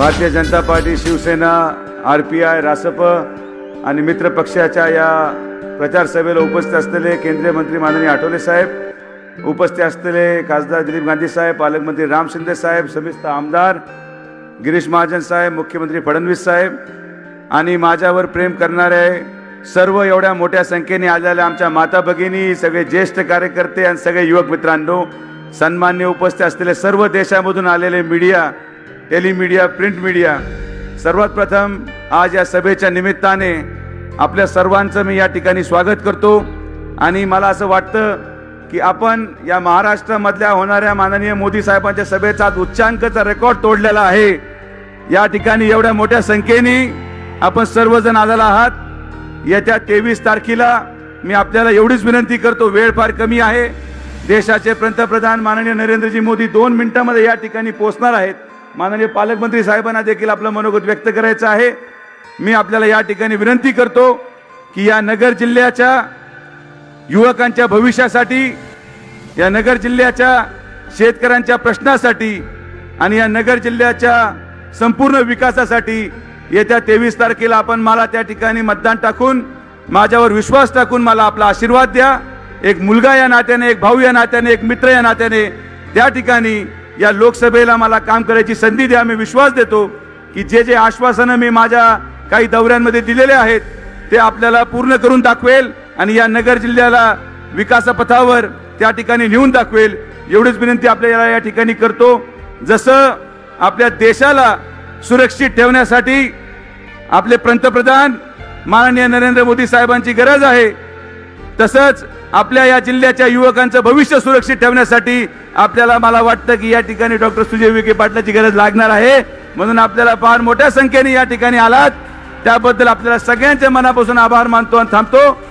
Bharatiya Janata Party Shiv Sena R P I RSP आणि मित्र पक्षाच्या या प्रचार सभेला उपस्थित असलेले केंद्रीय मंत्री माननीय आठवले साहेब उपस्थित असलेले खासदार दिलीप गांधी साहेब पालकमंत्री राम शिंदे साहेब समिस्त आमदार गिरीश महाजन साहेब मुख्यमंत्री फडणवीस साहेब आणि माझ्यावर प्रेम करणारे सर्व एवढ्या मोठ्या संख्येने आलेल्या आमच्या माता भगिनी सगळे ज्येष्ठ कार्यकर्ते आणि सगळे युवक मित्रांनो सन्मान्य उपस्थित असलेले सर्व देशामधून आलेले मीडिया टेलिमीडिया प्रिंट मीडिया सर्वात प्रथम आज या सभेच्या निमित्ताने आपल्या सर्वांचं मी या ठिकाणी स्वागत करतो. आणि मला असं वाटतं की आपण या महाराष्ट्रामधल्या होणाऱ्या माननीय मोदी साहेबांच्या सभेचा आज उच्चांकचा रेकॉर्ड तोडलेला आहे. या ठिकाणी एवढ्या मोठ्या संख्येने आपण सर्वजण आलेला आहात. येत्या तेवीस तारखेला मी आपल्याला एवढीच विनंती करतो वेळ फार कमी आहे. देशाचे पंतप्रधान माननीय नरेंद्रजी मोदी दोन मिनिटांमध्ये या ठिकाणी पोहोचणार आहेत. माननीय पालकमंत्री साहेबांना देखील आपलं मनोगत व्यक्त करायचं आहे. मी आपल्याला या ठिकाणी विनंती करतो की या नगर जिल्ह्याच्या युवकांच्या भविष्यासाठी या नगर जिल्ह्याच्या शेतकऱ्यांच्या प्रश्नासाठी आणि या नगर जिल्ह्याच्या संपूर्ण विकासासाठी येत्या तेवीस तारखेला आपण मला त्या ठिकाणी मतदान टाकून माझ्यावर विश्वास टाकून मला आपला आशीर्वाद द्या. एक मुलगा या नात्याने एक भाऊ या नात्याने एक मित्र या नात्याने त्या ठिकाणी या लोकसभेला मला काम करायची संधी द्या मी विश्वास देतो की जे जे आश्वासनं मी माझ्या काही दौऱ्यांमध्ये दिलेले आहेत ते आपल्याला पूर्ण करून दाखवेल आणि या नगर जिल्ह्याला विकासपथावर त्या ठिकाणी नेऊन दाखवेल. एवढीच विनंती आपल्याला या ठिकाणी करतो. जसं आपल्या देशाला सुरक्षित ठेवण्यासाठी आपले पंतप्रधान माननीय नरेंद्र मोदी साहेबांची गरज आहे तसंच आपल्या या जिल्ह्याच्या युवकांचं भविष्य सुरक्षित ठेवण्यासाठी आपल्याला मला वाटतं की या ठिकाणी डॉक्टर सुजय विखे पाटलाची गरज लागणार आहे. म्हणून आपल्याला फार मोठ्या संख्येने या ठिकाणी आलात. त्याबद्दल आपल्याला सगळ्यांच्या मनापासून आभार मानतो आणि थांबतो.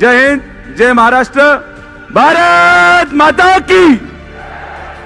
जय हिंद जय महाराष्ट्र. भारत माता की!